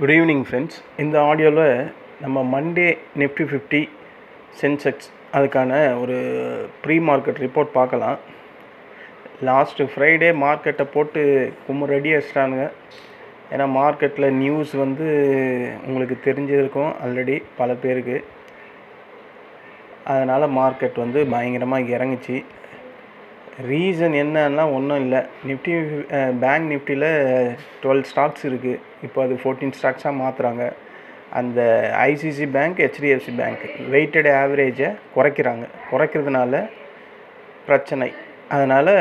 Good evening friends இந்த ஆடியோவில் நம்ம மண்டே நிஃப்டி ஃபிஃப்டி சென்செக்ஸ் அதுக்கான ஒரு ப்ரீ மார்க்கெட் ரிப்போர்ட் பார்க்கலாம். லாஸ்ட்டு ஃப்ரைடே மார்க்கெட்டை போட்டு கும்முரடி அடிச்சிட்டானுங்க. ஏன்னா மார்க்கெட்டில் நியூஸ் வந்து உங்களுக்கு தெரிஞ்சிருக்கும் ஆல்ரெடி பல பேருக்கு. அதனால் மார்க்கெட் வந்து பயங்கரமாக இறங்குச்சு. ரீசன் என்னன்னா ஒன்றும் இல்லை. நிஃப்டி பேங்க் நிஃப்டியில் டுவெல் ஸ்டாக்ஸ் இருக்குது இப்போ அது ஃபோர்டீன் ஸ்டாக்ஸாக மாற்றுறாங்க அந்த ICICI bank HDFC bank weighted ஆவரேஜை குறைக்கிறாங்க. குறைக்கிறதுனால பிரச்சனை. அதனால்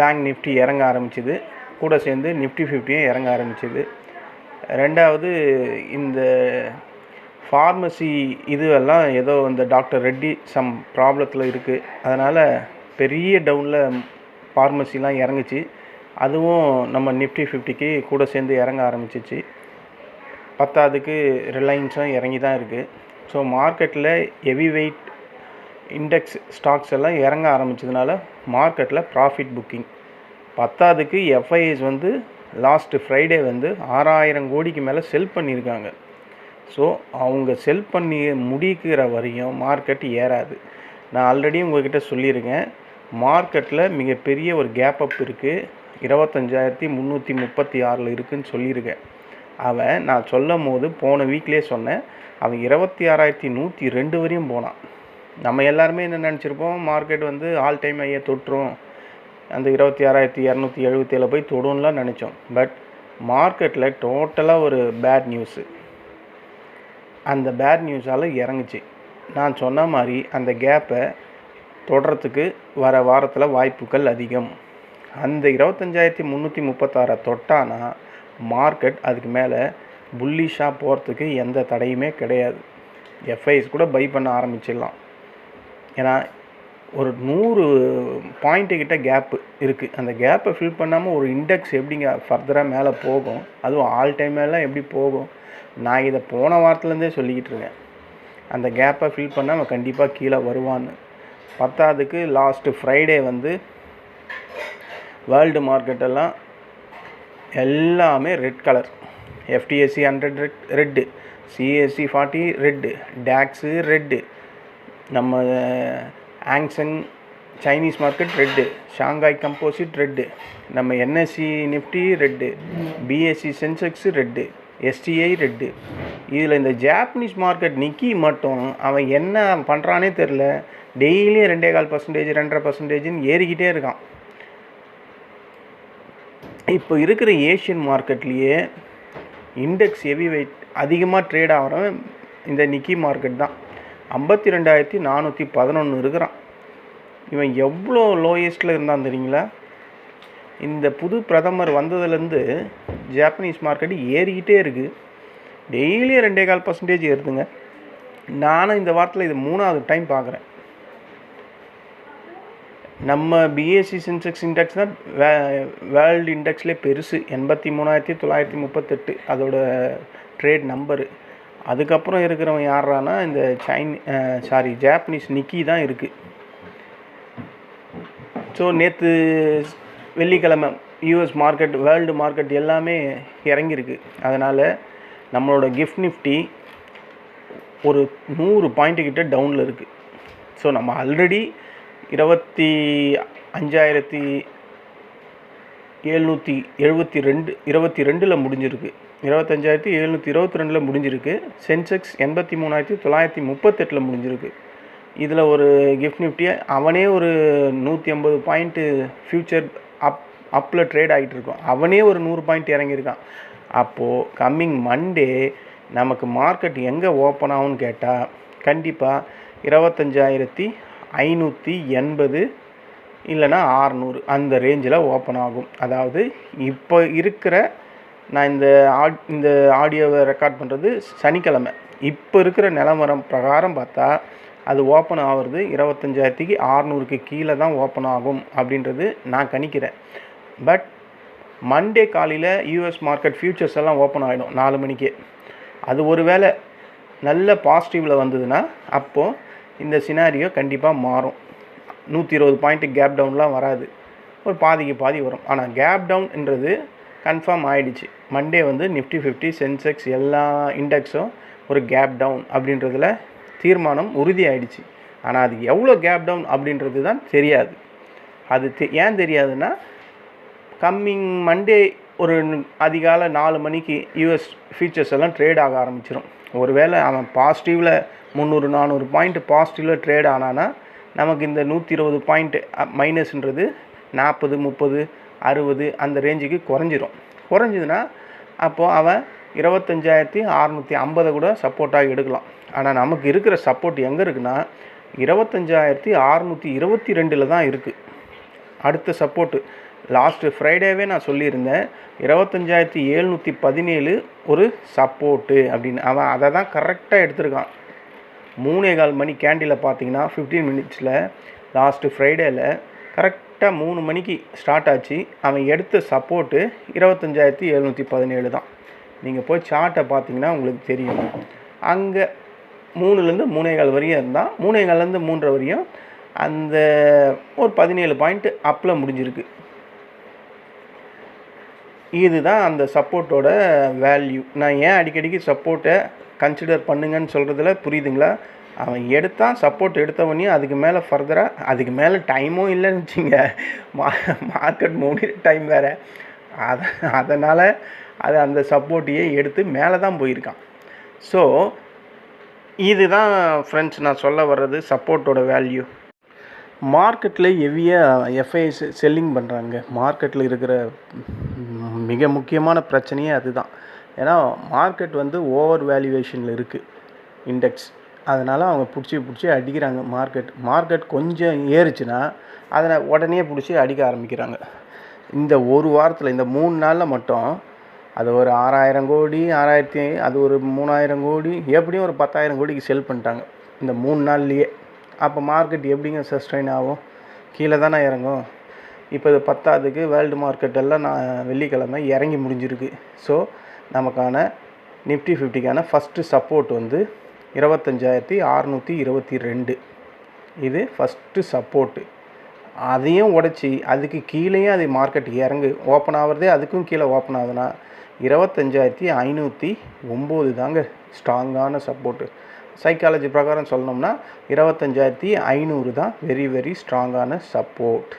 பேங்க் நிஃப்டி இறங்க ஆரம்பிச்சிது. கூட சேர்ந்து நிஃப்டி ஃபிஃப்டியும் இறங்க ஆரம்பிச்சிது. ரெண்டாவது இந்த ஃபார்மசி இதுவெல்லாம் ஏதோ இந்த டாக்டர் ரெட்டி சம் ப்ராப்ளத்தில் இருக்குது அதனால் பெரிய டவுனில் ஃபார்மசிலாம் இறங்குச்சு. அதுவும் நம்ம நிஃப்டி ஃபிஃப்டிக்கு கூட சேர்ந்து இறங்க ஆரம்பிச்சிச்சு. பத்தாவதுக்கு ரிலையன்ஸும் இறங்கி தான் இருக்குது ஸோ மார்க்கெட்டில் ஹெவி வெயிட் இண்டெக்ஸ் ஸ்டாக்ஸ் எல்லாம் இறங்க ஆரம்பித்ததுனால மார்க்கெட்டில் ப்ராஃபிட் புக்கிங் பத்தாவதுக்கு எஃப்ஐஎஸ் வந்து லாஸ்ட்டு ஃப்ரைடே வந்து ஆறாயிரம் கோடிக்கு மேலே செல் பண்ணியிருக்காங்க. ஸோ அவங்க செல் பண்ணி முடிக்கிற வரையும் மார்க்கெட் ஏறாது. நான் ஆல்ரெடி உங்கள்கிட்ட சொல்லியிருக்கேன். மார்க்கெட்டில் மிகப்பெரிய ஒரு கேப் அப் இருக்குது இருபத்தஞ்சாயிரத்தி முந்நூற்றி முப்பத்தி ஆறில் இருக்குதுன்னு சொல்லியிருக்கேன். அவன் நான் சொல்லும் போது போன வீக்லேயே சொன்னேன். அவன் இருபத்தி ஆறாயிரத்தி நூற்றி ரெண்டு வரையும் போனான். நம்ம எல்லாருமே என்ன நினச்சிருப்போம்? மார்க்கெட் வந்து ஆல் டைம் ஐயை தொட்டுரும். அந்த இருபத்தி ஆறாயிரத்தி இரநூத்தி எழுபத்தேழு போய் தொடும்லாம் நினச்சோம். பட் மார்க்கெட்டில் டோட்டலாக ஒரு பேட் நியூஸு அந்த பேட் நியூஸால் இறங்குச்சு. நான் சொன்ன மாதிரி அந்த கேப்பை தொடரத்துக்கு வர வாரத்தில் வாய்ப்புகள் அதிகம். அந்த இருபத்தஞ்சாயிரத்தி முந்நூற்றி முப்பத்தாறை தொட்டானா மார்க்கெட் அதுக்கு மேலே புல்லிஷாக போகிறதுக்கு எந்த தடையுமே கிடையாது. எஃப்ஐஸ் கூட பை பண்ண ஆரம்பிச்சிடலாம். ஏன்னா ஒரு நூறு பாயிண்ட்டு கிட்ட கேப்பு இருக்குது அந்த கேப்பை ஃபில் பண்ணாமல் ஒரு இண்டெக்ஸ் எப்படிங்க ஃபர்தராக மேலே போகும்? அதுவும் ஆல் டைம் மேலே எப்படி போகும்? நான் இதை போன வாரத்துலேருந்தே சொல்லிக்கிட்டு இருக்கேன். அந்த கேப்பை ஃபில் பண்ணால் அவன் கண்டிப்பாக கீழே வருவான்னு. பத்தாவதுக்கு லாஸ்ட்டு ஃப்ரைடே வந்து வேர்ல்டு மார்க்கெட்டெல்லாம் எல்லாமே red colour FTSE hundred red red CAC forty red DAX red நம்ம ஆங்ஷன் Chinese market red Shanghai composite red நம்ம NSE Nifty red BSE Sensex red STI red இதில் இந்த ஜாப்பனீஸ் மார்க்கெட் நிக்கி மட்டும் அவன் என்ன பண்ணுறானே தெரில டெய்லியும் ரெண்டே கால் பர்சன்டேஜ் ரெண்டரை பர்சன்டேஜ்னு ஏறிக்கிட்டே இருக்கான். இப்போ இருக்கிற ஏஷியன் மார்க்கெட்லேயே இண்டெக்ஸ் ஹெவி வெயிட் அதிகமாக ட்ரேட் ஆகிறவன் இந்த நிக்கி மார்க்கெட் தான். ஐம்பத்தி ரெண்டாயிரத்தி நானூற்றி பதினொன்று இருக்கிறான். இவன் எவ்வளோ லோயஸ்ட்டில் இருந்தான் தெரியுங்களா? இந்த புது பிரதமர் வந்ததுலேருந்து ஜாப்பனீஸ் மார்க்கெட் ஏறிக்கிட்டே இருக்குது டெய்லியும் ரெண்டே கால் பர்சன்டேஜ் ஏறுதுங்க. நானும் இந்த வாரத்தில் இது மூணாவது டைம் பார்க்குறேன். நம்ம பிஎஸ்சி சென்செக்ஸ் இண்டெக்ஸ் தான் வே வேர்ல்டு இண்டெக்ஸ்லேயே பெருசு. எண்பத்தி மூணாயிரத்தி தொள்ளாயிரத்தி முப்பத்தெட்டு அதோட ட்ரேட் நம்பரு அதுக்கப்புறம் இருக்கிறவன் யாரானா இந்த சைனி சாரி ஜாப்பனீஸ் நிக்கி தான் இருக்குது ஸோ நேற்று வெள்ளிக்கிழமை யூஎஸ் மார்க்கெட் வேர்ல்டு மார்க்கெட் எல்லாமே இறங்கியிருக்கு. அதனால் நம்மளோட கிஃப்ட் நிஃப்டி ஒரு நூறு பாயிண்ட்டுக்கிட்ட டவுனில் இருக்குது ஸோ நம்ம ஆல்ரெடி இருபத்தி அஞ்சாயிரத்தி எழுநூற்றி எழுபத்தி ரெண்டு இருபத்தி ரெண்டில் முடிஞ்சிருக்கு. இருபத்தஞ்சாயிரத்தி எழுநூற்றி இருபத்தி ரெண்டில் முடிஞ்சிருக்கு. சென்செக்ஸ் எண்பத்தி மூணாயிரத்தி தொள்ளாயிரத்தி முப்பத்தெட்டில் முடிஞ்சிருக்கு. இதில் ஒரு கிஃப்ட் நிஃப்டி அவனே ஒரு நூற்றி ஐம்பது பாயிண்ட்டு ஃப்யூச்சர் அப் அப்பில் ட்ரேட் ஆகிட்டு இருக்கும். அவனே ஒரு நூறு பாயிண்ட் இறங்கியிருக்கான். அப்போது கம்மிங் மண்டே நமக்கு மார்க்கெட் எங்கே ஓப்பன் ஆகும்னு கேட்டால் கண்டிப்பாக இருபத்தஞ்சாயிரத்தி ஐநூற்றி எண்பது இல்லைனா ஆறுநூறு அந்த ரேஞ்சில் ஓப்பன் ஆகும். அதாவது இப்போ இருக்கிற நான் இந்த ஆட் இந்த ஆடியோவை ரெக்கார்ட் பண்ணுறது சனிக்கிழமை. இப்போ இருக்கிற நிலவரம் பிரகாரம் பார்த்தா அது ஓப்பன் ஆகிறது இருபத்தஞ்சாயிரத்துக்கு ஆறுநூறுக்கு கீழே தான் ஓப்பன் ஆகும் அப்படின்றது நான் கணிக்கிறேன். பட் மண்டே காலையில் யூஎஸ் மார்க்கெட் ஃப்யூச்சர்ஸ் எல்லாம் ஓப்பன் ஆகிடும் நாலு மணிக்கே. அது ஒரு வேளை நல்ல பாசிட்டிவில் வந்ததுன்னா அப்போது இந்த சினாரியோ கண்டிப்பாக மாறும். நூற்றி இருபது பாயிண்ட்டு கேப் டவுன்லாம் வராது. ஒரு பாதிக்கு பாதி வரும். ஆனால் கேப் டவுன்ன்றது கன்ஃபார்ம் ஆகிடுச்சு மண்டே வந்து நிஃப்டி ஃபிஃப்டி சென்செக்ஸ் எல்லா இண்டெக்ஸும் ஒரு கேப் டவுன் அப்படின்றதுல தீர்மானம் உறுதி ஆகிடுச்சு ஆனால் அது எவ்வளோ கேப் டவுன் அப்படின்றது தான் தெரியாது. அது தெ ஏன் தெரியாதுன்னா கம்மிங் மண்டே ஒரு அதிகாலை நாலு மணிக்கு யூஎஸ் ஃபியூச்சர்ஸ் எல்லாம் ட்ரேட் ஆக ஆரம்பிச்சிடும் ஒருவேளை அவன் பாசிட்டிவில் முந்நூறு நானூறு பாயிண்ட் பாசிட்டிவில் ட்ரேட் ஆனானா நமக்கு இந்த நூற்றி இருபது பாயிண்ட் மைனஸ்ன்றது நாற்பது முப்பது அறுபது அந்த ரேஞ்சுக்கு குறைஞ்சிரும். குறைஞ்சிதுன்னா அப்போது அவன் இருபத்தஞ்சாயிரத்தி அறநூற்றி ஐம்பதை கூட சப்போர்ட்டாக எடுக்கலாம். ஆனால் நமக்கு இருக்கிற சப்போர்ட் எங்கே இருக்குன்னா இருபத்தஞ்சாயிரத்தி அறநூற்றி இருபத்தி ரெண்டில் தான் இருக்குது அடுத்த சப்போர்ட்டு லாஸ்ட்டு ஃப்ரைடேவே நான் சொல்லியிருந்தேன் இருபத்தஞ்சாயிரத்தி எழுநூற்றி பதினேழு ஒரு சப்போர்ட்டு அப்படின்னு. அவன் அதை தான் கரெக்டாக எடுத்திருக்கான். மூணே கால் மணி கேண்டில் பார்த்தீங்கன்னா ஃபிஃப்டீன் மினிட்ஸில் லாஸ்ட்டு ஃப்ரைடேயில் கரெக்டாக மூணு மணிக்கு ஸ்டார்ட் ஆச்சு. அவன் எடுத்த சப்போர்ட்டு இருபத்தஞ்சாயிரத்தி எழுநூற்றி பதினேழு தான். நீங்கள் போய் சார்ட்டை பார்த்தீங்கன்னா உங்களுக்கு தெரியும். அங்கே மூணுலேருந்து மூணே கால் வரையும் இருந்தால் மூணே கால்லேருந்து மூன்றரை வரையும் அந்த ஒரு பதினேழு பாயிண்ட் அப்பில் முடிஞ்சிருக்கு. இதுதான் அந்த சப்போர்ட்டோட வேல்யூ நான் ஏன் அடிக்கடிக்கு சப்போர்ட்டை கன்சிடர் பண்ணுங்கன்னு சொல்கிறதுல புரியுதுங்களா? அவன் எடுத்தான் சப்போர்ட் எடுத்தவனையும் அதுக்கு மேலே ஃபர்தராக அதுக்கு மேலே டைமும் இல்லைன்னு வச்சுங்க. மா மார்க்கெட் மூணு டைம் வேறு. அதை அதனால் அது அந்த சப்போர்ட்டையே எடுத்து மேலே தான் போயிருக்கான். ஸோ இதுதான் ஃப்ரெண்ட்ஸ் நான் சொல்ல வர்றது சப்போர்ட்டோட வேல்யூ மார்க்கெட்டில் ஹெவியாக எஃப்ஐஸ் செல்லிங் பண்ணுறாங்க மார்க்கெட்டில் இருக்கிற மிக முக்கியமான பிரச்சனையே அதுதான். ஏன்னா மார்க்கெட் வந்து ஓவர் வேல்யூவேஷனில் இருக்குது இண்டெக்ஸ் அதனால் அவங்க பிடிச்சி பிடிச்சி அடிக்கிறாங்க மார்க்கெட் மார்க்கெட் கொஞ்சம் ஏறுச்சுன்னா அதை உடனே பிடிச்சி அடிக்க ஆரம்பிக்கிறாங்க. இந்த ஒரு வாரத்தில் இந்த மூணு நாளில் மட்டும் அது ஒரு ஆறாயிரம் கோடி ஆறாயிரத்தி அது ஒரு மூணாயிரம் கோடி எப்படியும் ஒரு பத்தாயிரம் கோடிக்கு செல் பண்ணிட்டாங்க. இந்த மூணு நாள்லேயே. அப்போ மார்க்கெட் எப்படிங்க சஸ்டெயின் ஆகும்? கீழே தானே இறங்கும். இப்போ இது பத்தாவதுக்கு வேர்ல்டு மார்க்கெட் எல்லாம் நான் வெள்ளிக்கிழமை இறங்கி முடிஞ்சிருக்கு. ஸோ நமக்கான நிஃப்டி ஃபிஃப்டிக்கான ஃபஸ்ட்டு சப்போர்ட் வந்து இருபத்தஞ்சாயிரத்தி அறநூற்றி இருபத்தி ரெண்டு. இது ஃபஸ்ட்டு சப்போர்ட்டு அதையும் உடச்சி அதுக்கு கீழேயும் அது மார்க்கெட் இறங்கு ஓப்பன் ஆகிறதே அதுக்கும் கீழே ஓப்பன் ஆகுதுன்னா இருபத்தஞ்சாயிரத்தி ஐநூற்றி ஒம்பது தாங்க ஸ்ட்ராங்கான சப்போர்ட்டு சைக்காலஜி பிரகாரம் சொல்லணும்னா இருபத்தஞ்சாயிரத்தி ஐநூறு தான் வெரி வெரி ஸ்ட்ராங்கான சப்போர்ட்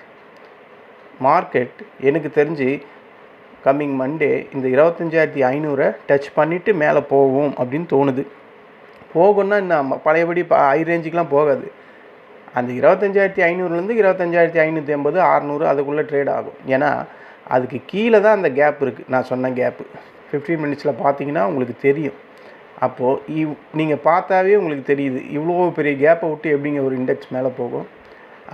மார்க்கெட் எனக்கு தெரிஞ்சு கம்மிங் மண்டே இந்த இருபத்தஞ்சாயிரத்தி ஐநூறை டச் பண்ணிவிட்டு மேலே போகும் அப்படின்னு தோணுது. போகும்னா இன்னும் பழையபடி ஹை ரேஞ்சுக்கெலாம் போகாது. அந்த இருபத்தஞ்சாயிரத்தி ஐநூறுலேருந்து இருபத்தஞ்சாயிரத்தி ஐநூற்றி ஐம்பது அறநூறு அதுக்குள்ளே ட்ரேட் ஆகும். ஏன்னா அதுக்கு கீழே தான் அந்த கேப் இருக்குது நான் சொன்ன கேப்பு ஃபிஃப்டீன் மினிட்ஸில் பார்த்தீங்கன்னா உங்களுக்கு தெரியும். அப்போது இவ் நீங்கள் பார்த்தாவே உங்களுக்கு தெரியுது. இவ்வளோ பெரிய கேப்பை விட்டு எப்படிங்க ஒரு இண்டெக்ஸ் மேலே போகும்?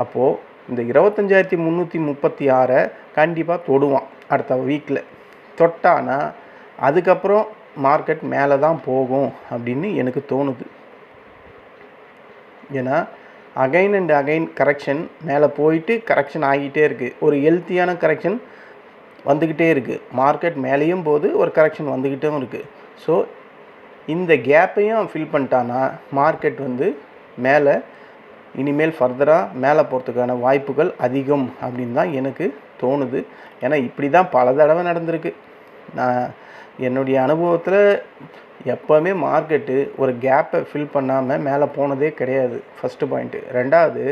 அப்போது இந்த இருபத்தஞ்சாயிரத்தி முந்நூற்றி முப்பத்தி ஆறை கண்டிப்பாக தொடுவான் அடுத்த வீக்கில் தொட்டானா அதுக்கப்புறம் மார்க்கெட் மேலே தான் போகும் அப்படின்னு எனக்கு தோணுது. ஏன்னா அகைன் அண்ட் அகைன் கரெக்ஷன் மேலே போயிட்டு கரெக்ஷன் ஆகிட்டே இருக்குது ஒரு ஹெல்த்தியான கரெக்ஷன் வந்துக்கிட்டே இருக்குது மார்க்கெட் மேலேயும் போது ஒரு கரெக்ஷன் வந்துக்கிட்டும் இருக்குது ஸோ இந்த கேப்பையும் ஃபில் பண்ணிட்டான்னா மார்க்கெட் வந்து மேலே இனிமேல் ஃபர்தராக மேலே போகிறதுக்கான வாய்ப்புகள் அதிகம் அப்படின்னு தான் எனக்கு தோணுது. ஏன்னா இப்படி தான் பல தடவை நடந்திருக்கு. நான் என்னுடைய அனுபவத்தில் எப்போவுமே மார்க்கெட்டு ஒரு கேப்பை ஃபில் பண்ணாமல் மேலே போனதே கிடையாது. ஃபஸ்ட்டு பாயிண்ட்டு ரெண்டாவது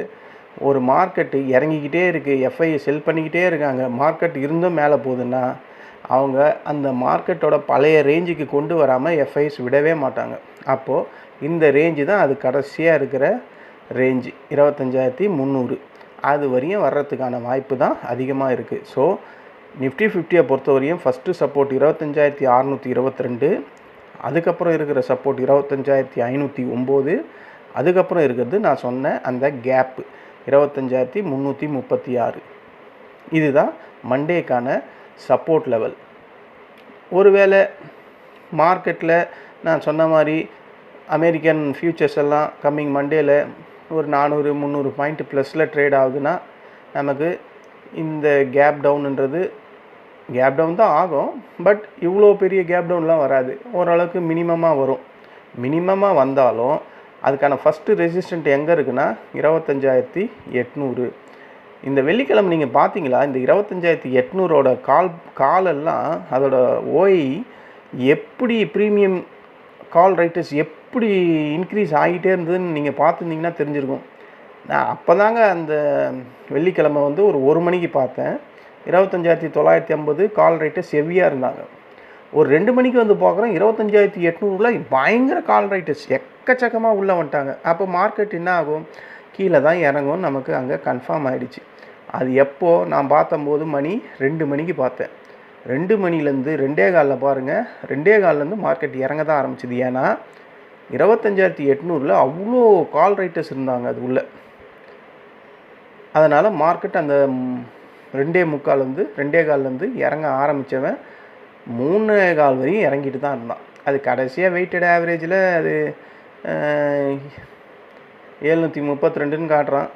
ஒரு மார்க்கெட்டு இறங்கிக்கிட்டே இருக்குது எஃப்ஐ செல் பண்ணிக்கிட்டே இருக்காங்க. மார்க்கெட் இருந்தும் மேலே போகுதுன்னா அவங்க அந்த மார்க்கெட்டோட பழைய ரேஞ்சுக்கு கொண்டு வராமல் எஃப்ஐஸ் விடவே மாட்டாங்க. அப்போது இந்த ரேஞ்சு தான் அது கடைசியாக இருக்கிற ரேஞ்சு இருபத்தஞ்சாயிரத்தி முந்நூறு. அது வரையும் வர்றதுக்கான வாய்ப்பு தான் அதிகமாக இருக்குது ஸோ நிஃப்டி ஃபிஃப்டியை பொறுத்தவரையும் ஃபஸ்ட்டு சப்போர்ட் இருபத்தஞ்சாயிரத்தி அறநூற்றி இருபத்தி ரெண்டு அதுக்கப்புறம் இருக்கிற சப்போர்ட் இருபத்தஞ்சாயிரத்தி ஐநூற்றி ஒம்பது அதுக்கப்புறம் இருக்கிறது நான் சொன்ன அந்த கேப்பு இருபத்தஞ்சாயிரத்தி முந்நூற்றி முப்பத்தி ஆறு. இதுதான் மண்டேக்கான சப்போர்ட் லெவல் ஒருவேளை மார்க்கெட்டில் நான் சொன்ன மாதிரி அமெரிக்கன் ஃபியூச்சர்ஸ் எல்லாம் கம்மிங் மண்டேல ஒரு நானூறு முந்நூறு பாயிண்ட் ப்ளஸில் ட்ரேட் ஆகுதுன்னா நமக்கு இந்த கேப் டவுனுன்றது கேப் டவுன் தான் ஆகும் பட் இவ்வளோ பெரிய கேப் டவுன்லாம் வராது. ஓரளவுக்கு மினிமமாக வரும். மினிமமாக வந்தாலும் அதுக்கான ஃபஸ்ட்டு ரெசிஸ்டண்ட் எங்கே இருக்குன்னா இருபத்தஞ்சாயிரத்தி எட்நூறு. இந்த வெள்ளிக்கிழமை நீங்கள் பார்த்தீங்களா இந்த இருபத்தஞ்சாயிரத்தி எட்நூறோட கால் காலெல்லாம் அதோட ஓய் எப்படி ப்ரீமியம் கால் ரைட்டர்ஸ் எப் எப்படி இன்க்ரீஸ் ஆகிட்டே இருந்ததுன்னு நீங்கள் பார்த்துருந்தீங்கன்னா தெரிஞ்சிருக்கும். நான் அப்போ தாங்க அந்த வெள்ளிக்கிழமை வந்து ஒரு ஒரு மணிக்கு பார்த்தேன். இருபத்தஞ்சாயிரத்தி தொள்ளாயிரத்தி ஐம்பது கால் ரேட்டு செவியாக இருந்தாங்க. ஒரு ரெண்டு மணிக்கு வந்து பார்க்குறோம் இருபத்தஞ்சாயிரத்தி எட்நூறுல பயங்கர கால் ரைட்டர்ஸ் எக்கச்சக்கமாக உள்ளே வந்துட்டாங்க. அப்போ மார்க்கெட் என்ன ஆகும்? கீழே தான் இறங்கும் நமக்கு அங்கே கன்ஃபார்ம் ஆகிடுச்சு அது எப்போது நான் பார்த்தம்போது மணி ரெண்டு மணிக்கு பார்த்தேன். ரெண்டு மணிலேருந்து ரெண்டே காலில் பாருங்கள் ரெண்டே காலிலேருந்து மார்க்கெட் இறங்க தான் ஆரம்பிச்சிது. ஏன்னா இருபத்தஞ்சாயிரத்தி எட்நூறில் அவ்வளோ கால் ரைட்டர்ஸ் இருந்தாங்க அது உள்ள. அதனால் மார்க்கெட் அந்த ரெண்டே முக்கால்லேருந்து ரெண்டே கால்லேருந்து இறங்க ஆரம்பித்தவன் மூணு கால் வரையும் இறங்கிட்டு தான் இருந்தான். அது கடைசியாக வெயிட்டட் ஆவரேஜில் அது ஏழ்நூற்றி முப்பத்தி ரெண்டுன்னு காட்டுறான்.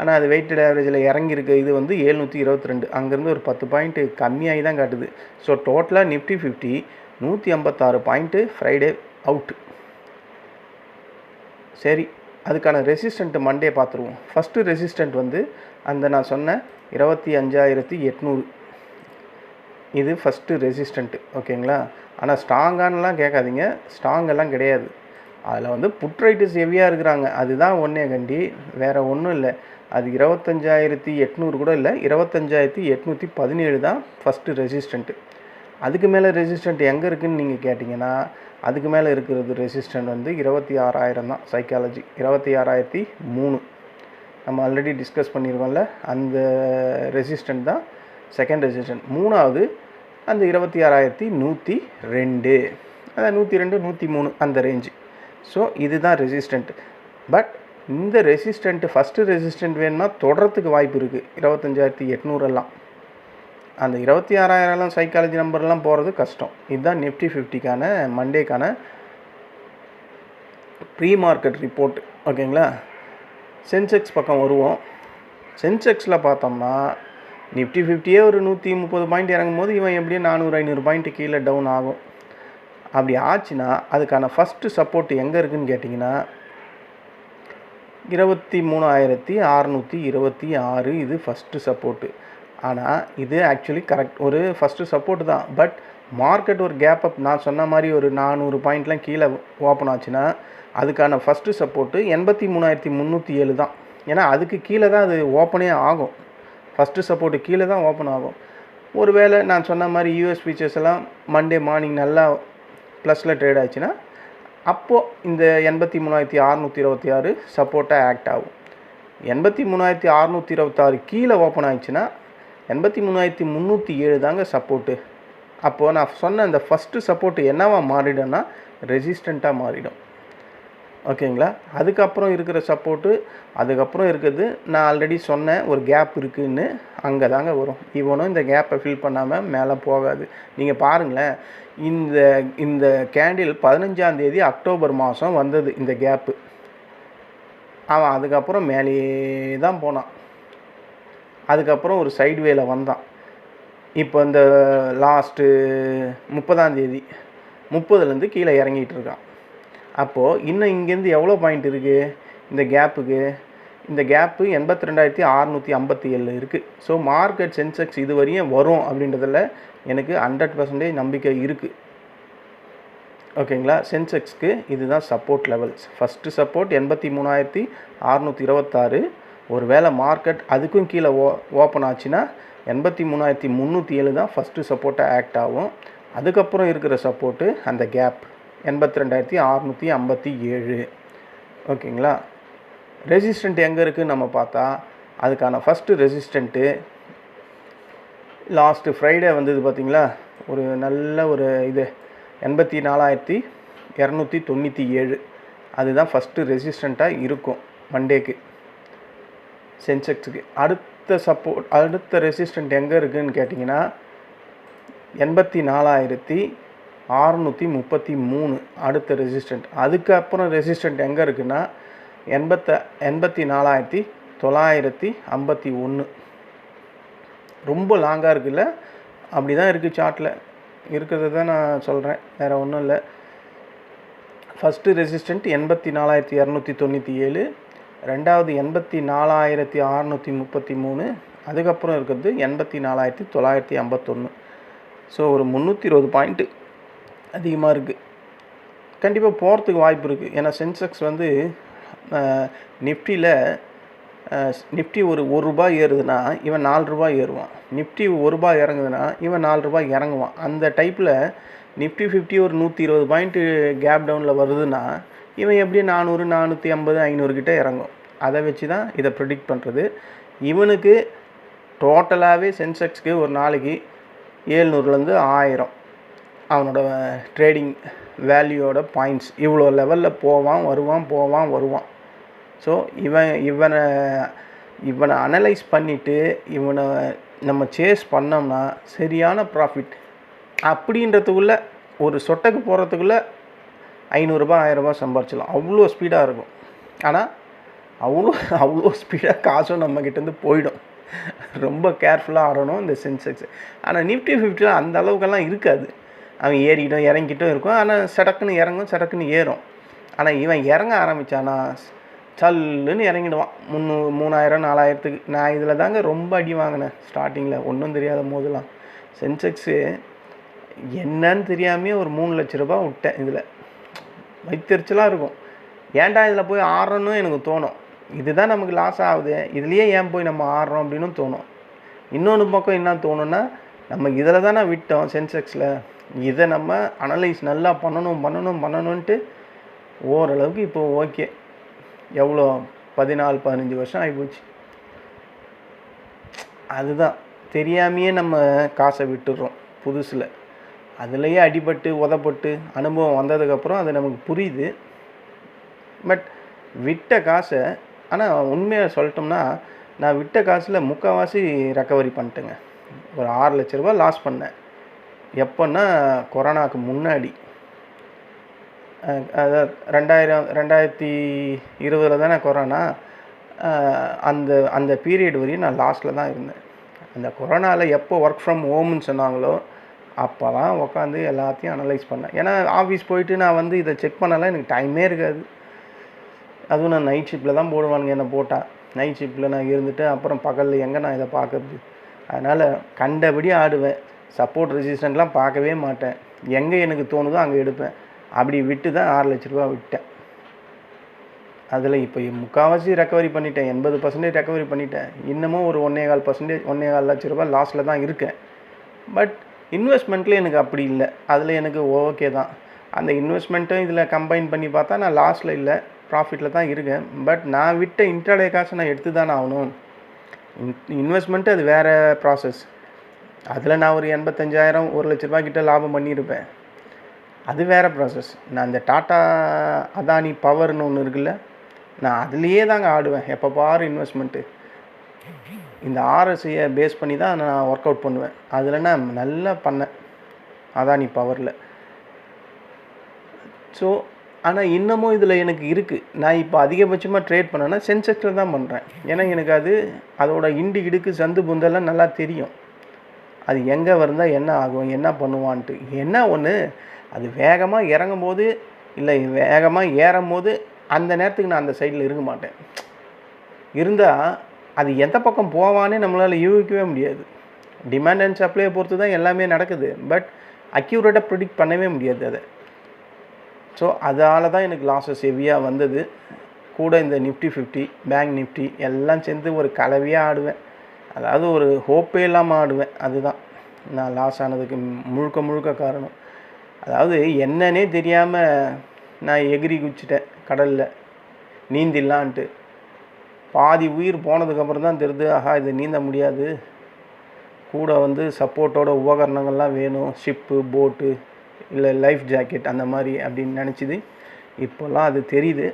ஆனால் அது வெயிட்டட் ஆவரேஜில் இறங்கியிருக்க இது வந்து ஏழ்நூற்றி இருபத்தி ரெண்டு அங்கேருந்து ஒரு பத்து பாயிண்ட்டு கம்மியாகி தான் காட்டுது. ஸோ டோட்டலாக நிஃப்டி ஃபிஃப்டி நூற்றி ஐம்பத்தாறு பாயிண்ட்டு ஃப்ரைடே அவுட்டு சரி அதுக்கான ரெசிஸ்டண்ட்டு மண்டே பார்த்துருவோம். ஃபஸ்ட்டு ரெசிஸ்டண்ட் வந்து அந்த நான் சொன்ன இருபத்தி அஞ்சாயிரத்தி எட்நூறு. இது ஃபஸ்ட்டு ரெசிஸ்டண்ட்டு ஓகேங்களா? ஆனால் ஸ்ட்ராங்கானலாம் கேட்காதீங்க. ஸ்ட்ராங் எல்லாம் கிடையாது. அதில் வந்து புட்ரைட்டிஸ் ஹெவியாக இருக்கிறாங்க. அதுதான் ஒன்றே கண்டி. வேறு ஒன்றும் இல்லை. அது இருபத்தஞ்சாயிரத்தி எட்நூறு கூட இல்லை. இருபத்தஞ்சாயிரத்தி எட்நூற்றி பதினேழு தான் ஃபஸ்ட்டு ரெசிஸ்டண்ட்டு அதுக்கு மேலே ரெசிஸ்டண்ட் எங்கே இருக்குதுன்னு நீங்கள் கேட்டிங்கன்னா அதுக்கு மேலே இருக்கிறது ரெசிஸ்டண்ட் வந்து இருபத்தி ஆறாயிரம் தான் சைக்காலஜி இருபத்தி ஆறாயிரத்தி மூணு. நம்ம ஆல்ரெடி டிஸ்கஸ் பண்ணியிருக்கோம்ல அந்த ரெசிஸ்டண்ட் தான் செகண்ட் ரெசிஸ்டன்ட் மூணாவது அந்த இருபத்தி ஆறாயிரத்தி நூற்றி ரெண்டு. அதான் நூற்றி ரெண்டு நூற்றி மூணு அந்த ரேஞ்சு ஸோ இதுதான் ரெசிஸ்டண்ட் பட் இந்த ரெசிஸ்டண்ட்டு ஃபஸ்ட்டு ரெசிஸ்டண்ட் வேணும்னா தொடரத்துக்கு வாய்ப்பு இருக்குது இருபத்தஞ்சாயிரத்தி எட்நூறெல்லாம். அந்த இருபத்தி ஆறாயிரம்லாம் சைக்காலஜி நம்பர்லாம் போகிறது கஷ்டம். இதுதான் நிஃப்டி ஃபிஃப்டிக்கான மண்டேக்கான ப்ரீ மார்க்கெட் ரிப்போர்ட் ஓகேங்களா சென்செக்ஸ் பக்கம் வருவோம். சென்செக்ஸில் பார்த்தோம்னா நிஃப்டி ஃபிஃப்டியே ஒரு நூற்றி முப்பது பாயிண்ட் இறங்கும் போது இவன் எப்படியும் நானூறு ஐநூறு பாயிண்ட் கீழே டவுன் ஆகும். அப்படி ஆச்சுன்னா அதுக்கான ஃபஸ்ட்டு சப்போர்ட் எங்கே இருக்குதுன்னு கேட்டிங்கன்னா இருபத்தி மூணாயிரத்தி அறநூற்றி இருபத்தி ஆறு இது ஃபஸ்ட்டு சப்போர்ட்டு ஆனால் இது ஆக்சுவலி கரெக்ட் ஒரு ஃபஸ்ட்டு சப்போர்ட் தான். பட் மார்க்கெட் ஒரு கேப் அப் நான் சொன்ன மாதிரி ஒரு நானூறு பாயிண்ட்லாம் கீழே ஓப்பன் ஆச்சுன்னா அதுக்கான ஃபஸ்ட்டு சப்போர்ட்டு எண்பத்தி மூணாயிரத்தி முந்நூற்றி ஏழு தான். ஏன்னா அதுக்கு கீழே தான் அது ஓப்பனே ஆகும். ஃபஸ்ட்டு சப்போர்ட்டு கீழே தான் ஓப்பன் ஆகும். ஒருவேளை நான் சொன்ன மாதிரி யூஎஸ் ஃபீச்சர்ஸ் எல்லாம் மண்டே மார்னிங் நல்லா ப்ளஸில் ட்ரேட் ஆச்சுன்னா அப்போது இந்த எண்பத்தி மூணாயிரத்தி அறநூற்றி இருபத்தி ஆறு சப்போர்ட்டாக ஆக்ட் ஆகும். எண்பத்தி மூணாயிரத்தி அறநூற்றி இருபத்தாறு கீழே ஓப்பன் ஆயிடுச்சுன்னா எண்பத்தி மூணாயிரத்தி முந்நூற்றி ஏழு தாங்க சப்போர்ட்டு அப்போது நான் சொன்ன அந்த ஃபஸ்ட்டு சப்போர்ட்டு என்னவா மாறிடும்னா ரெசிஸ்டண்ட்டாக மாறிடும். ஓகேங்களா? அதுக்கப்புறம் இருக்கிற சப்போர்ட்டு அதுக்கப்புறம் இருக்கிறது நான் ஆல்ரெடி சொன்னேன் ஒரு கேப் இருக்குதுன்னு அங்கே தாங்க வரும். இவனும் இந்த கேப்பை ஃபில் பண்ணாமல் மேலே போகாது. நீங்கள் பாருங்களேன் இந்த இந்த கேண்டில் பதினஞ்சாந்தேதி அக்டோபர் மாதம் வந்தது இந்த கேப்பு அவன் அதுக்கப்புறம் மேலேயே தான் போனான். அதுக்கப்புறம் ஒரு சைட்வேல வந்தான். இப்போ இந்த லாஸ்ட்டு முப்பதாம் தேதி முப்பதுலேருந்து கீழே இறங்கிட்டு இருக்கான். அப்போது இன்னும் இங்கேருந்து எவ்வளோ பாயிண்ட் இருக்குது இந்த கேப்புக்கு இந்த கேப்பு எண்பத்தி ரெண்டாயிரத்தி அறநூற்றி ஐம்பத்தி ஏழு இருக்குது ஸோ மார்க்கெட் சென்செக்ஸ் இது வரையும் வரும் அப்படின்றதில் எனக்கு ஹண்ட்ரட் பர்சன்டேஜ் நம்பிக்கை இருக்குது ஓகேங்களா சென்செக்ஸ்க்கு இதுதான் சப்போர்ட் லெவல்ஸ் ஃபஸ்ட்டு சப்போர்ட் எண்பத்தி மூணாயிரத்தி அறநூற்றி இருபத்தாறு ஒரு வேளை மார்க்கெட் அதுக்கும் கீழே ஓ ஓப்பன் ஆச்சுன்னா எண்பத்தி மூணாயிரத்தி முந்நூற்றி ஏழு தான் ஃபஸ்ட்டு சப்போர்ட்டாக ஆக்ட் ஆகும். அதுக்கப்புறம் இருக்கிற சப்போர்ட்டு அந்த கேப் எண்பத்தி ரெண்டாயிரத்தி அறநூற்றி ஐம்பத்தி ஏழு. ஓகேங்களா? ரெசிஸ்டண்ட் எங்கே இருக்குதுன்னு நம்ம பார்த்தா அதுக்கான ஃபஸ்ட்டு ரெசிஸ்டண்ட்டு லாஸ்ட்டு ஃப்ரைடே வந்தது பார்த்திங்களா? ஒரு நல்ல ஒரு இது எண்பத்தி நாலாயிரத்தி இரநூத்தி தொண்ணூற்றி ஏழு. அதுதான் ஃபஸ்ட்டு ரெசிஸ்டண்ட்டாக இருக்கும் மண்டேக்கு சென்செக்ஸுக்கு. அடுத்த சப்போர்ட் அடுத்த ரெசிஸ்டண்ட் எங்கே இருக்குதுன்னு கேட்டிங்கன்னா எண்பத்தி நாலாயிரத்தி அறுநூற்றி முப்பத்தி மூணு அடுத்த ரெசிஸ்டண்ட் அதுக்கப்புறம் ரெசிஸ்டண்ட் எங்கே இருக்குன்னா எண்பத்த எண்பத்தி நாலாயிரத்தி தொள்ளாயிரத்தி ஐம்பத்தி ஒன்று ரொம்ப லாங்காக இருக்குல்ல? அப்படி தான் இருக்குது சார்ட்டில் இருக்கிறத தான் நான் சொல்கிறேன் வேறு ஒன்றும் இல்லை. ஃபஸ்ட்டு ரெசிஸ்டண்ட் எண்பத்தி நாலாயிரத்தி இரநூத்தி தொண்ணூற்றி ஏழு ரெண்டாவது எண்பத்தி நாலாயிரத்தி அறநூற்றி முப்பத்தி மூணு அதுக்கப்புறம் இருக்கிறது எண்பத்தி நாலாயிரத்தி தொள்ளாயிரத்தி ஐம்பத்தொன்று ஸோ ஒரு முந்நூற்றி இருபது பாயிண்ட்டு அதிகமாக இருக்குது கண்டிப்பாக போகிறதுக்கு வாய்ப்பு இருக்குது ஏன்னா சென்செக்ஸ் வந்து நிஃப்டியில் நிஃப்டி ஒரு ஒரு ரூபாய் ஏறுதுன்னா இவன் நாலு ரூபாய் ஏறுவான். நிஃப்டி ஒரு ரூபாய் இறங்குதுன்னா இவன் நாலு ரூபாய் இறங்குவான். அந்த டைப்பில் நிஃப்டி ஃபிஃப்டி ஒரு நூற்றி இருபது பாயிண்ட்டு கேப் டவுனில் வருதுன்னா இவன் எப்படியும் நானூறு நானூற்றி ஐம்பது ஐநூறு கிட்ட இறங்கும். அதை வச்சு தான் இதை ப்ரிடிக்ட் பண்ணுறது இவனுக்கு டோட்டலாகவே சென்செக்ஸ்க்கு ஒரு நாளைக்கு ஏழ்நூறுலேருந்து ஆயிரம். அவனோட ட்ரேடிங் வேல்யூவோட பாயிண்ட்ஸ் இவ்வளோ லெவலில் போவான் வருவான் போவான் வருவான். ஸோ இவன் இவனை இவனை அனலைஸ் பண்ணிவிட்டு இவனை நம்ம சேஸ் பண்ணோம்னா சரியான ப்ராஃபிட் அப்படின்றதுக்குள்ளே ஒரு சொட்டைக்கு போகிறதுக்குள்ளே ஐநூறுரூபா ஆயிரரூபா சம்பாரிச்சிடலாம். அவ்வளோ ஸ்பீடாக இருக்கும். ஆனால் அவ்வளோ அவ்வளோ ஸ்பீடாக காசும் நம்மக்கிட்டேருந்து போயிடும். ரொம்ப கேர்ஃபுல்லாக ஆடணும் இந்த சென்செக்ஸ் ஆனால் நிஃப்டி ஃபிஃப்டியில் அந்த அளவுக்கெல்லாம் இருக்காது. அவன் ஏறிக்கிட்டும் இறங்கிட்டும் இருக்கும். ஆனால் சடக்குன்னு இறங்கும் சடக்குன்னு ஏறும். ஆனால் இவன் இறங்க ஆரம்பித்தானா சல்லுன்னு இறங்கிடுவான். முந்நூ மூணாயிரம் நாலாயிரத்துக்கு. நான் இதில் தாங்க ரொம்ப அடி வாங்கினேன் ஸ்டார்டிங்கில் ஒன்றும் தெரியாத போதெல்லாம். சென்செக்ஸு என்னன்னு தெரியாமே ஒரு மூணு லட்ச ரூபா விட்டேன் இதில். வைத்தறிச்சலாக இருக்கும். ஏன்டா இதில் போய் ஆடுறோன்னு எனக்கு தோணும். இதுதான் நமக்கு லாஸ் ஆகுது. இதுலேயே ஏன் போய் நம்ம ஆடுறோம் அப்படின்னு தோணும். இன்னொன்று பக்கம் என்ன தோணுன்னா நம்ம இதில் தானே விட்டோம் சென்செக்ஸில் இதை நம்ம அனலைஸ் நல்லா பண்ணணும் பண்ணணும் பண்ணணுன்ட்டு ஓரளவுக்கு இப்போ ஓகே எவ்வளோ? பதினாலு பதினஞ்சு வருஷம் ஆகிப்போச்சு அதுதான். தெரியாமையே நம்ம காசை விட்டுடுறோம் புதுசில். அதுலேயே அடிபட்டு உதப்பட்டு அனுபவம் வந்ததுக்கப்புறம் அது நமக்கு புரியுது. பட் விட்ட காசை ஆனால் உண்மையாக சொல்லட்டோம்னா நான் விட்ட காசில் முக்கால்வாசி ரெக்கவரி பண்ணிட்டேங்க. ஒரு ஆறு லட்ச ரூபா லாஸ் பண்ணேன். எப்போன்னா கொரோனாவுக்கு முன்னாடி. அதாவது ரெண்டாயிரம் ரெண்டாயிரத்தி இருபதில் தானே கொரோனா. அந்த அந்த பீரியட் வரையும் நான் லாஸ்ட்டில் தான் இருந்தேன். அந்த கொரோனாவில் எப்போ ஒர்க் ஃப்ரம் ஹோம்னு சொன்னாங்களோ அப்போ தான் உட்காந்து எல்லாத்தையும் அனலைஸ் பண்ணேன். ஏன்னா ஆஃபீஸ் போயிட்டு நான் வந்து இதை செக் பண்ணலாம் எனக்கு டைமே இருக்காது. அதுவும் நான் நைட் ஷிஃப்ட்டில் தான் போடுவானுங்க என்னை போட்டால் நைட் ஷிஃப்ட்டில் நான் இருந்துட்டு அப்புறம் பகலில் எங்கே நான் இதை பார்க்கறது? அதனால் கண்டபடி ஆடுவேன். சப்போர்ட் ரெசிஸ்டண்ட்லாம் பார்க்கவே மாட்டேன். எங்கே எனக்கு தோணுதோ அங்கே எடுப்பேன். அப்படி விட்டு தான் ஆறு லட்ச ரூபா விட்டேன். அதில் இப்போ முக்கால்வாசி ரெக்கவரி பண்ணிட்டேன். எண்பது பர்சன்டேஜ் ரெக்கவரி பண்ணிட்டேன். இன்னமும் ஒரு ஒன்றே கால் பர்சன்டேஜ் ஒன்றே கால் லட்ச ரூபா லாஸில் தான் இருக்கேன். பட் இன்வெஸ்ட்மெண்ட்டில் எனக்கு அப்படி இல்லை. அதில் எனக்கு ஓகே தான். அந்த இன்வெஸ்ட்மெண்ட்டும் இதில் கம்பைன் பண்ணி பார்த்தா நான் லாஸில் இல்லை. ப்ராஃபிட்டில் தான் இருக்கேன். பட் நான் விட்ட இன்ட்ராடே காசை நான் எடுத்து தானே ஆகணும். இன்வெஸ்ட்மெண்ட்டு அது வேறு ப்ராசஸ் அதில் நான் ஒரு எண்பத்தஞ்சாயிரம் ஒரு லட்ச ரூபாய்க்கிட்ட கிட்ட லாபம் பண்ணியிருப்பேன். அது வேறு ப்ராசஸ் நான் இந்த டாட்டா அதானி பவர்னு ஒன்று இருக்குல்ல நான் அதுலேயே தாங்க ஆடுவேன். எப்போ பாரு இன்வெஸ்ட்மெண்ட்டு இந்த ஆர்எஸ்ஐயை பேஸ் பண்ணி தான் நான் ஒர்க் அவுட் பண்ணுவேன். அதில் நான் நல்லா பண்ணேன். அதானி பவரில் ஸோ ஆனால் இன்னமும் இதில் எனக்கு இருக்குது நான் இப்போ அதிகபட்சமாக ட்ரேட் பண்ணேன்னா சென்செக்ஸில் தான் பண்ணுறேன் ஏன்னா எனக்கு அது அதோட இண்டு இடுக்கு சந்து புந்தெல்லாம் நல்லா தெரியும். அது எங்கே வந்தால் என்ன ஆகும் என்ன பண்ணுவான்ட்டு. என்ன ஒன்று அது வேகமாக இறங்கும் போது இல்லை வேகமாக ஏறும் போது அந்த நேரத்துக்கு நான் அந்த சைடில் இருக்க மாட்டேன். இருந்தால் அது எந்த பக்கம் போவான்னு நம்மளால் யூகிக்கவே முடியாது. டிமாண்ட் அண்ட் சப்ளையை பொறுத்து தான் எல்லாமே நடக்குது. பட் அக்யூரேட்டாக ப்ரிடிக்ட் பண்ணவே முடியாது அதை. ஸோ அதால் தான் எனக்கு லாஸஸ் ஹெவியாக வந்தது. கூட இந்த நிஃப்டி ஃபிஃப்டி பேங்க் நிஃப்டி எல்லாம் சேர்ந்து ஒரு கலவையாக ஆடுவேன். அதாவது ஒரு ஹோப்பே இல்லாமல் ஆடுவேன். அதுதான். நான் லாஸ் ஆனதுக்கு முழுக்க முழுக்க காரணம். அதாவது என்னன்னே தெரியாமல் நான் எகிரி குச்சிட்டேன் கடலில். நீந்திடலான்ட்டு. பாதி உயிர் போனதுக்கப்புறம் தான் தெரியுது ஆஹா இது நீந்த முடியாது. கூட வந்து சப்போர்ட்டோட உபகரணங்கள்லாம் வேணும். ஷிப்பு போட்டு இல்லை லைஃப் ஜாக்கெட் அந்த மாதிரி அப்படின்னு நினச்சிது. இப்போல்லாம் அது தெரியுது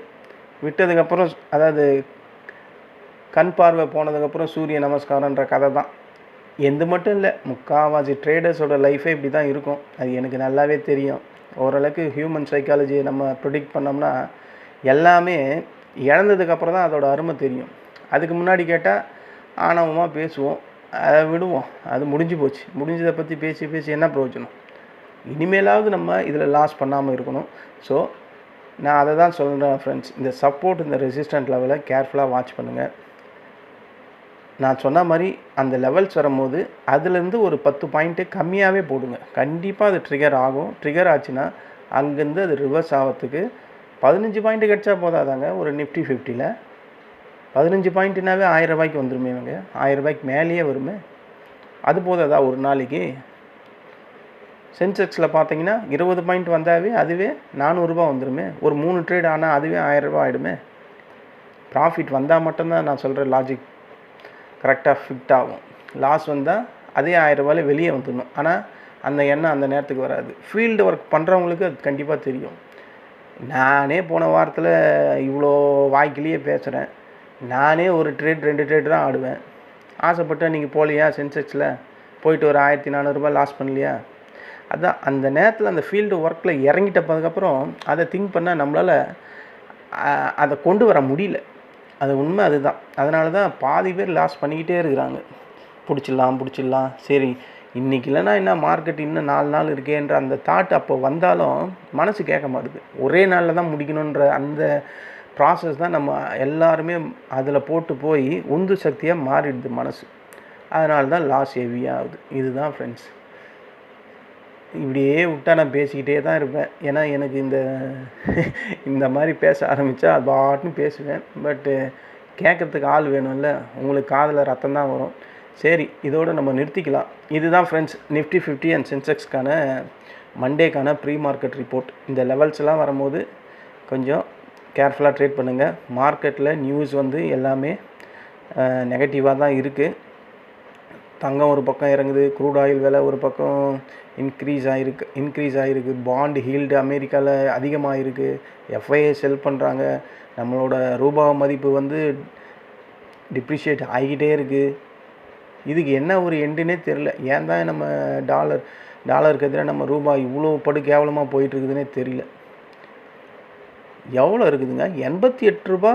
விட்டதுக்கப்புறம் அதாவது கண் பார்வை போனதுக்கப்புறம் சூரிய நமஸ்காரன்ற கதை தான். எந்த மட்டும் இல்லை முக்கால்வாசி ட்ரேடர்ஸோட லைஃபே இப்படி தான் இருக்கும். அது எனக்கு நல்லாவே தெரியும். ஓரளவுக்கு ஹியூமன் சைக்காலஜியை நம்ம ப்ரொடிக்ட் பண்ணோம்னா எல்லாமே இழந்ததுக்கப்புறம் தான் அதோடய அருமை தெரியும். அதுக்கு முன்னாடி கேட்டால் ஆணவமாக பேசுவோம். அதை விடுவோம். அது முடிஞ்சு போச்சு. முடிஞ்சதை பற்றி பேசி பேசி என்ன பிரயோஜனம்? இனிமேலாவது நம்ம இதில் லாஸ் பண்ணாமல் இருக்கணும். ஸோ நான் அதை தான் சொல்கிறேன் ஃப்ரெண்ட்ஸ் இந்த சப்போர்ட் இந்த ரெசிஸ்டன்ட் லெவலை கேர்ஃபுல்லாக வாட்ச் பண்ணுங்கள் நான் சொன்ன மாதிரி அந்த லெவல்ஸ் வரும்போது அதுலேருந்து ஒரு பத்து பாயிண்ட்டு கம்மியாகவே போடுங்க. கண்டிப்பாக அது ட்ரிகர் ஆகும். ட்ரிகர் ஆச்சுன்னா அங்கேருந்து அது ரிவர்ஸ் ஆகிறதுக்கு பதினஞ்சு பாயிண்ட்டு கிடச்சா போதாதாங்க ஒரு நிஃப்டி ஃபிஃப்டியில் பதினஞ்சு பாயிண்ட்னாவே ஆயிரம் ரூபாய்க்கு வந்துருமே இவங்க. ஆயிரம் ரூபாய்க்கு மேலேயே வருமே. அது போதாதா ஒரு நாளைக்கு? சென்செக்ஸில் பார்த்தீங்கன்னா இருபது பாயிண்ட் வந்தாவே அதுவே நானூறுரூபா வந்துருமே. ஒரு மூணு ட்ரேட் ஆனால் அதுவே ஆயிரரூபா ஆகிடுமே ப்ராஃபிட் வந்தால் மட்டும்தான் நான் சொல்கிற லாஜிக் கரெக்டாக ஃபிட் ஆகும். லாஸ் வந்தால் அதே ஆயிரரூபாயில் வெளியே வந்துடணும். ஆனால் அந்த எண்ணம் அந்த நேரத்துக்கு வராது. ஃபீல்டு ஒர்க் பண்ணுறவங்களுக்கு அது கண்டிப்பாக தெரியும். நானே போன வாரத்தில் இவ்வளோ வாய்க்கிலேயே பேசுகிறேன் நானே ஒரு ட்ரேட் ரெண்டு ட்ரேட் தான் ஆடுவேன். ஆசைப்பட்டு நீங்கள் போகலையா சென்செக்ஸில்? போயிட்டு ஒரு ஆயிரத்தி நானூறுரூபா லாஸ் பண்ணலையா? அதான் அந்த நேரத்தில் அந்த ஃபீல்டு ஒர்க்கில் இறங்கிட்டப்பதுக்கப்புறம் அதை திங்க் பண்ணால் நம்மளால் அதை கொண்டு வர முடியல. அது உண்மை அதுதான். அதனால தான் பாதி பேர் லாஸ் பண்ணிக்கிட்டே இருக்கிறாங்க. பிடிச்சிடலாம் பிடிச்சிடலாம் சரி. இன்றைக்கி இல்லைன்னா என்ன மார்க்கெட் இன்னும் நாலு நாள் இருக்கேன்ற அந்த தாட் அப்போ வந்தாலும் மனசு கேட்க மாட்டுது. ஒரே நாளில் தான் முடிக்கணுன்ற அந்த ப்ராசஸ் தான் நம்ம எல்லாருமே அதில் போட்டு போய் உந்து சக்தியாக மாறிடுது மனசு. அதனால தான் லாஸ் ஹெவியாக ஆகுது. இதுதான் ஃப்ரெண்ட்ஸ் இப்படியே விட்டா நான் பேசிக்கிட்டே தான் இருப்பேன். ஏன்னா எனக்கு இந்த இந்த மாதிரி பேச ஆரம்பித்தா அது பாட்டுன்னு பேசுவேன். பட்டு கேட்குறதுக்கு ஆள் வேணும்ல. உங்களுக்கு காதில் ரத்தம் தான் வரும். சரி இதோடு நம்ம நிறுத்திக்கலாம். இதுதான் ஃப்ரெண்ட்ஸ் நிஃப்டி ஃபிஃப்டி அண்ட் சென்செக்ஸ்க்கான மண்டேக்கான ப்ரீ மார்க்கெட் ரிப்போர்ட் இந்த லெவல்ஸ்லாம் வரும்போது கொஞ்சம் கேர்ஃபுல்லாக ட்ரேட் பண்ணுங்கள் மார்க்கெட்டில் நியூஸ் வந்து எல்லாமே நெகட்டிவாக தான் இருக்குது தங்கம் ஒரு பக்கம் இறங்குது க்ரூட் ஆயில் விலை ஒரு பக்கம் இன்க்ரீஸ் ஆகிருக்கு இன்க்ரீஸ் ஆகிருக்கு பாண்ட் ஹீல்டு அமெரிக்காவில் அதிகமாக இருக்குது எஃப்ஐஏ செல் பண்ணுறாங்க நம்மளோட ரூபா மதிப்பு வந்து டிப்ரிஷியேட் ஆகிக்கிட்டே இருக்குது இதுக்கு என்ன ஒரு எண்டுனே தெரில ஏன் தான் நம்ம டாலர் டாலருக்கு எதிராக நம்ம ரூபாய் இவ்வளோ படு கேவலமாக போயிட்டுருக்குதுன்னே தெரியல. எவ்வளோ இருக்குதுங்க? எண்பத்தி எட்டு ரூபா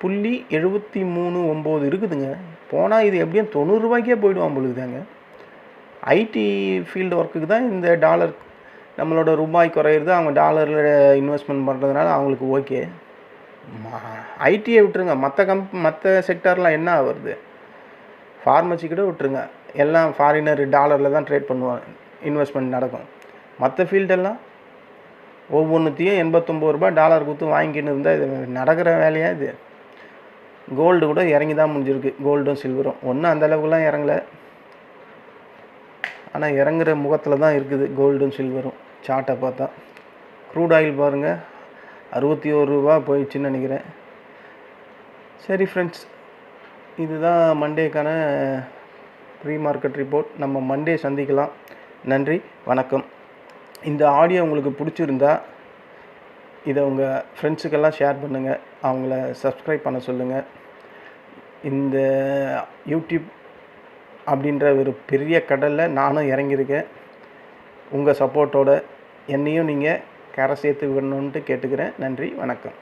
புள்ளி எழுபத்தி மூணு ஒம்பது இருக்குதுங்க. போனால் இது எப்படியும் தொண்ணூறுரூவாய்க்கே போயிடுவான் பொழுதுதாங்க. ஐடி ஃபீல்டு ஒர்க்குக்கு தான் இந்த டாலர் நம்மளோட ரூபாய் குறையிறது. அவங்க டாலரில் இன்வெஸ்ட்மெண்ட் பண்ணுறதுனால அவங்களுக்கு ஓகே ஐடியை விட்டுருங்க. மற்ற கம்ப் மற்ற செக்டார்லாம் என்ன வருது ஃபார்மசி கூட விட்டுருங்க. எல்லாம் ஃபாரினர் டாலரில் தான் ட்ரேட் பண்ணுவாங்க. இன்வெஸ்ட்மெண்ட் நடக்கும். மற்ற ஃபீல்டெல்லாம் ஒவ்வொன்றுத்தையும் எண்பத்தொம்பது ரூபா டாலர் கொடுத்து வாங்கிக்கின்னு இருந்தால் இது நடக்கிற வேலையாக இது? கோல்டு கூட இறங்கி தான் முடிஞ்சிருக்கு கோல்டும் சில்வரும் ஒன்றும் அந்தளவுக்குலாம் இறங்கலை. ஆனால் இறங்குற முகத்தில் தான் இருக்குது கோல்டும் சில்வரும் சார்ட்டை பார்த்தா. க்ரூட் ஆயில் பாருங்கள் அறுபத்தி ஒரு ரூபா போயிடுச்சுன்னு நினைக்கிறேன். சரி ஃப்ரெண்ட்ஸ் இதுதான் மண்டேக்கான ப்ரீ மார்க்கெட் ரிப்போர்ட். நம்ம மண்டே சந்திக்கலாம். நன்றி வணக்கம். இந்த ஆடியோ உங்களுக்கு பிடிச்சிருந்தா இதை உங்கள் ஃப்ரெண்ட்ஸுக்கெல்லாம் ஷேர் பண்ணுங்கள் அவங்கள சப்ஸ்கிரைப் பண்ண சொல்லுங்கள் இந்த யூடியூப் அப்படின்ற ஒரு பெரிய கடலில் நானும் இறங்கியிருக்கேன். உங்கள் சப்போர்ட்டோட என்னையும் நீங்கள் கரை சேர்த்து விடணுன்ட்டு கேட்டுக்கிறேன். நன்றி வணக்கம்.